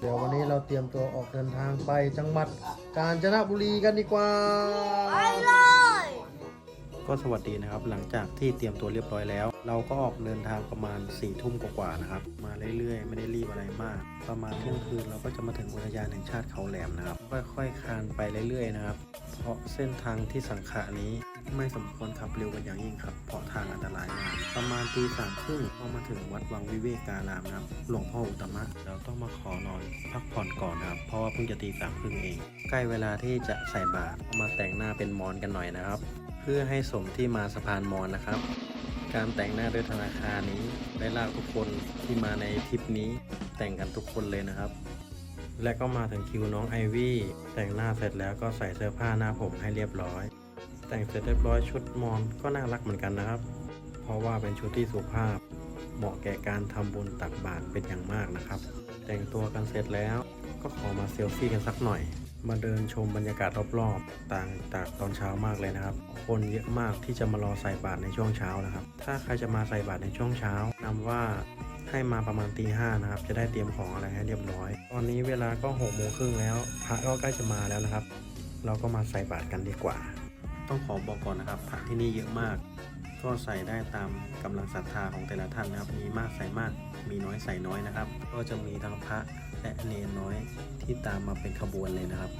เดี๋ยววันนี้เราเตรียมตัวออกเดินทางไปจังหวัดกาญจนบุรีกันดีกว่า ไปเลย ก็สวัสดีนะครับหลังจากที่เตรียมตัวเรียบร้อยแล้ว เราก็ออกเดินทางประมาณ4ี่ทุ่มกว่าๆนะครับ มาเรื่อยๆ ไม่ได้รีบอะไรมาก ประมาณเที่ยงคืนเราก็จะมาถึงอุทยานแห่งชาติเขาแหลมนะครับ ค่อยๆคานไปเรื่อยๆนะครับ เพราะเส้นทางที่สังขะนี้ไม่สมควรขับเร็วกันอย่างยิ่งครับ เพราะทางอันตรายมาก ประมาณตีสามครึ่งก็มาถึงวัดวังวิเวการามนะครับ หลวงพ่ออุตมะเราต้องมาขอนอนพักผ่อนก่อนนะครับ เพราะว่าเพิ่งจะตีสามครึ่งเอง ใกล้เวลาที่จะใส่บาตรมาแต่งหน้าเป็นมอนกันหน่อยนะครับ เพื่อให้สมที่มาสะพานมอนนะครับ การแต่งหน้าโดยธนาคารนี้ได้ลากทุกคนที่มาในทริปนี้แต่งกันทุกคนเลยนะครับและก็มาถึงคิวน้องไอวี่แต่งหน้าเสร็จแล้วก็ใส่เสื้อผ้าหน้าผมให้เรียบร้อย แต่งเสร็จเรียบร้อยชุดมอนก็น่ารักเหมือนกันนะครับ ราะว่าเป็นชุดที่สุภาพ เหมาะแก่การทำบุญตักบาตรเป็นอย่างมากนะครับ แต่งตัวกันเสร็จแล้วก็ขอมาเซลฟี่กันสักหน่อย มาเดินชมบรรยากาศรอบๆ ต่างจากตอนเช้ามากเลยนะครับ คนเยอะมากที่จะมารอใส่บาตรในช่วงเช้านะครับ ถ้าใครจะมาใส่บาตรในช่วงเช้านำว่าให้มาประมาณตีห้านะครับ จะได้เตรียมของอะไรให้เรียบร้อย ตอนนี้เวลาก็หกโมงครึ่งแล้ว พระก็ใกล้จะมาแล้วนะครับ เราก็มาใส่บาตรกันดีกว่า ต้องขอบอกก่อนนะครับ พระที่นี่เยอะมาก ก็ใส่ได้ตามกำลังศรัทธาของแต่ละท่านนะครับ มีมากใส่มาก มีน้อยใส่น้อยนะครับ ก็จะมีทั้งพระและเนนน้อยที่ตามมาเป็นขบวนเลยนะครับ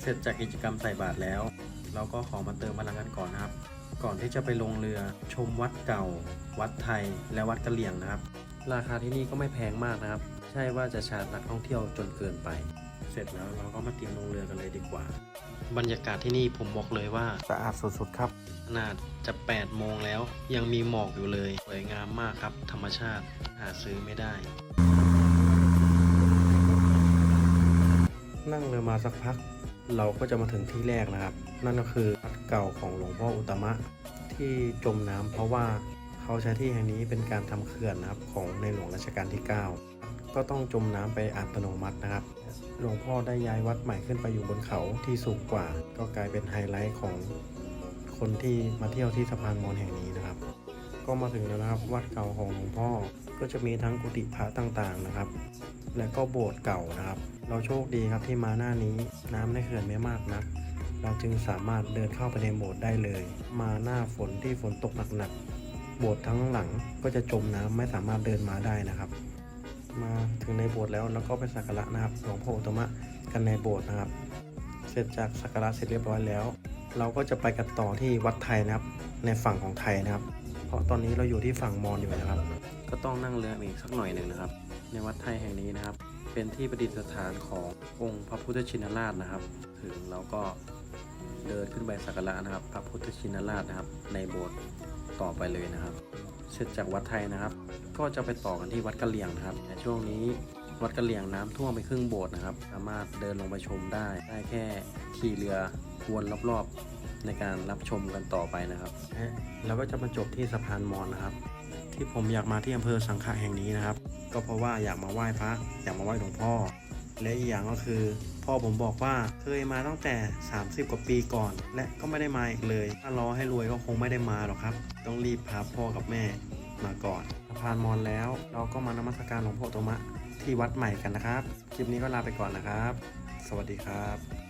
เสร็จจากกิจกรรมใส่บาตรแล้ว เราก็ขอมาเติมพลังกันก่อนนะครับ ก่อนที่จะไปลงเรือชมวัดเก่า วัดไทย และวัดกะเหลี่ยงนะครับ ราคาที่นี่ก็ไม่แพงมากนะครับ ช่ว่าจะชาร์จนักท่องเที่ยวจนเกินไป เสร็จแล้วเราก็มาเตรียมลงเรือกันเลยดีกว่า บรรยากาศที่นี่ผมบอกเลยว่าสะอาดสุดๆครับขนาดจะ 8 โมงแล้ว ยังมีหมอกอยู่เลย สวยงามมากครับ ธรรมชาติหาซื้อไม่ได้ นั่งเรือมาสักพัก เราก็จะมาถึงที่แรกนะครับ นั่นก็คือวัดเก่าของหลวงพ่ออุตตมะ ที่จมน้ำเพราะว่าเขาใช้ที่แห่งนี้เป็นการทำเขื่อนนะครับของในหลวงรัชกาลที่ 9 ก็ต้องจมน้ำไปอัตโนมัตินะครับ หลวงพ่อได้ย้ายวัดใหม่ขึ้นไปอยู่บนเขาที่สูงกว่า ก็กลายเป็นไฮไลท์ของคนที่มาเที่ยวที่สะพานมอญแห่งนี้นะครับ ก็มาถึงแล้วนะครับ วัดเก่าของหลวงพ่อก็จะมีทั้งกุฏิพระต่างๆนะครับ และก็โบสถ์เก่านะครับ เราโชคดีครับที่มาหน้านี้น้ำในเขื่อนไม่มากนัก เราจึงสามารถเดินเข้าไปในโบสถ์ได้เลย มาหน้าฝนที่ฝนตกหนักๆโบสถ์ทั้งหลังก็จะจมน้ำไม่สามารถเดินมาได้นะครับ มาถึงในโบสถ์แล้วแล้วก็ไปสักการะนะครับหลวงพ่ออุตมะกันในโบสถ์นะครับ เสร็จจากสักการะเสร็จเรียบร้อยแล้ว เราก็จะไปกันต่อที่วัดไทยนะครับ ในฝั่งของไทยนะครับ เพราะตอนนี้เราอยู่ที่ฝั่งมอญอยู่นะครับ ก็ต้องนั่งเรืออีกสักหน่อยหนึ่งนะครับ ในวัดไทยแห่งนี้นะครับ เป็นที่ประดิษฐานขององค์พระพุทธชินราชนะครับ ถึงเราก็เดินขึ้นไปสักการะนะครับ พระพุทธชินราชนะครับ ในโบสถ์ต่อไปเลยนะครับ เสร็จจากวัดไทยนะครับ ก็จะไปต่อกันที่วัดกะเหลี่ยงนะครับในช่วงนี้วัดกะเหลี่ยงน้ำท่วมไปครึ่งโบสถ์นะครับ สามารถเดินลงไปชมได้ ได้แค่ขี่เรือวนรอบๆในการรับชมกันต่อไปนะครับ แล้วก็จะมาจบที่สะพานมอญนะครับ ที่ผมอยากมาที่อำเภอสังขะแห่งนี้นะครับ ก็เพราะว่าอยากมาไหว้พระอยากมาไหว้หลวงพ่อ และอีกอย่างก็คือพ่อผมบอกว่าเคยมาตั้งแต่ 30 กว่าปีก่อน และก็ไม่ได้มาอีกเลย ถ้ารอให้รวยก็คงไม่ได้มาหรอกครับ ต้องรีบพาพ่อกับแม่มาก่อนสะพานมอนแล้ว เราก็มานมัสการหลวงพ่อโตมะที่วัดใหม่กันนะครับ คลิปนี้ก็ลาไปก่อนนะครับ สวัสดีครับ